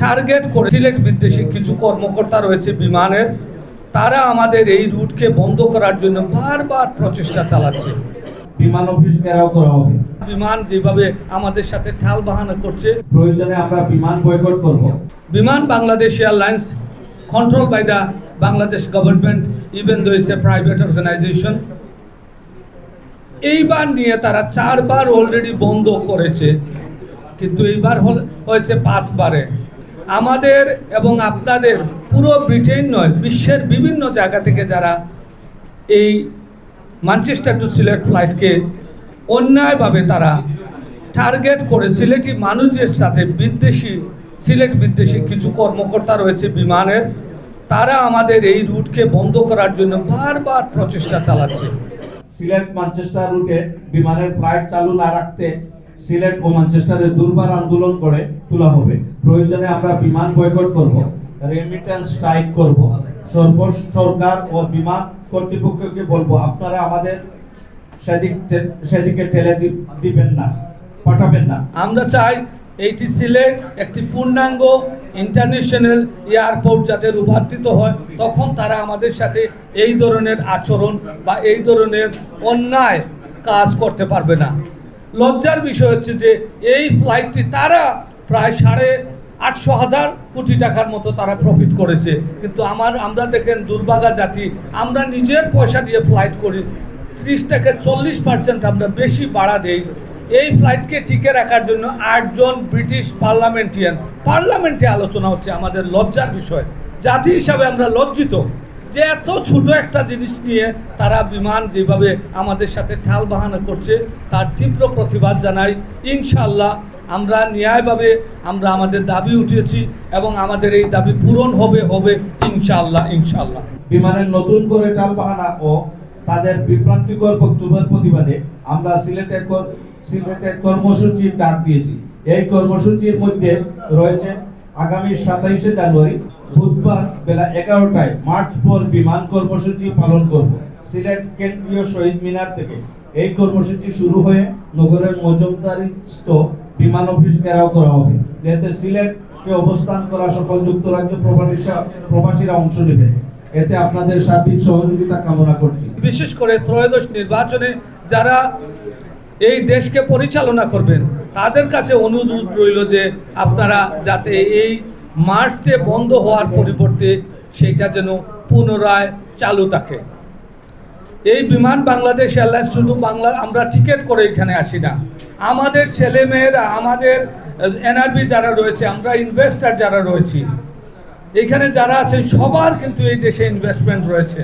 Target করে সিলেট বিদ্বেষী কিছু কর্মকর্তা রয়েছে বিমানের। তারা আমাদের এই রুটকে বন্ধ করার জন্য বারবার প্রচেষ্টা চালাচ্ছে। বিমান অফিস ঘেরাও করা হবে। বিমান যেভাবে আমাদের সাথে ঠাল বাহানা করছে। প্রয়োজনে আমরা বিমান বয়কট করব। বিমান Bangladesh airlines control by the Bangladesh government even though it's a private organization এইবার নিয়ে তারা চারবার অলরেডি বন্ধ করেছে। কিন্তু এইবার হল- হয়েছে পাঁচবারে। আমাদের এবং আপনাদের পুরো ব্রিটেন নয়, বিশ্বের বিভিন্ন জায়গা থেকে যারা এই ম্যানচেস্টার টু সিলেট ফ্লাইটকে অন্যায়ভাবে তারা টার্গেট করে সিলেটি মানুষের সাথে বিদ্বেষী, সিলেট বিদ্বেষী কিছু কর্মকর্তা রয়েছে বিমানের, তারা আমাদের এই রুটকে বন্ধ করার জন্য বারবার প্রচেষ্টা চালাচ্ছে। সিলেট ম্যানচেস্টার রুটে বিমানের ফ্লাইট চালু না রাখতে সিলেট ও ম্যানচেস্টারে দুর্বার আন্দোলন করে তোলা হবে। প্রয়োজনে আমরা বিমান বয়কট করব রেমিটেন্স স্ট্রাইক করব। সর্ব সরকার ও বিমান কর্তৃপক্ষকে বলব, আপনারা আমাদের সেদিক সেদিকে ঠেলে দিবেন না, পাঠাবেন না। আমরা চাই এইটি সিলেট একটি পূর্ণাঙ্গ ইন্টারন্যাশনাল এয়ারপোর্ট যাতে রূপান্তরিত হয়, তখন তারা আমাদের সাথে এই ধরনের আচরণ বা এই ধরনের অন্যায় কাজ করতে পারবে না। লজ্জার বিষয় হচ্ছে যে এই ফ্লাইটটি তারা প্রায় সাড়ে আটশো হাজার কোটি টাকার মতো তারা প্রফিট করেছে। কিন্তু আমার, আমরা দেখেন দুর্ভাগা জাতি, আমরা নিজের পয়সা দিয়ে ফ্লাইট করি, ত্রিশ থেকে চল্লিশ পার্সেন্ট আমরা বেশি বাড়া দেই। এই ফ্লাইটকে টিকে রাখার জন্য আটজন ব্রিটিশ পার্লামেন্টিয়ান পার্লামেন্টে আলোচনা হচ্ছে আমাদের লজ্জার বিষয়। জাতি হিসাবে আমরা লজ্জিত। যে এত ছোট একটা জিনিস নিয়ে তারা বিমান যেভাবে আমাদের সাথে ঠাল বাহানা করছে, তার তীব্র প্রতিবাদ জানাই। ইনশাল্লাহ আমরা ন্যায়ভাবে আমরা আমাদের দাবি উঠিয়েছি এবং আমাদের এই দাবি পূরণ হবে হবে ইনশাল্লাহ ইনশাল্লাহ বিমানের নতুন করে টালবাহানা ও তাদের বিভ্রান্তিকর বক্তব্যের প্রতিবাদে আমরা সিলেটের কর- সিলেটে কর্মসূচির ডাক দিয়েছি। এই কর্মসূচির মধ্যে রয়েছে আগামী সাতাইশে জানুয়ারি বুধবার বেলা এগারোটায় মার্চ পর বিমান কর্মসূচি পালন করব। সিলেট কেন্দ্রীয় শহীদ মিনার থেকে। এই কর্মসূচি শুরু হয়ে নগরের মজুমদারিস্থ বিমান অফিস ঘেরাও করা হবে। যাতে সিলেটে অবস্থান করা সকল যুক্তরাজ্য প্রবাসীরা প্রবাসীরা অংশ নেবে। এতে আপনাদের সার্বিক সহযোগিতা কামনা করছি। বিশেষ করে ত্রয়োদশ নির্বাচনে যারা এই দেশকে পরিচালনা করবেন, তাদের কাছে অনুরোধ রইল যে আপনারা যাতে এই মার্চে বন্ধ হওয়ার পরিবর্তে সেটা যেন পুনরায় চালু থাকে। এই বিমান বাংলাদেশ এয়ারলাইন্স শুধু বাংলা, আমরা টিকিট করে এখানে আসি না। আমাদের ছেলেমেয়েরা, আমাদের এনআরবি যারা রয়েছে, আমরা ইনভেস্টার যারা রয়েছি, এখানে যারা আছেন, সবার কিন্তু এই দেশে ইনভেস্টমেন্ট রয়েছে।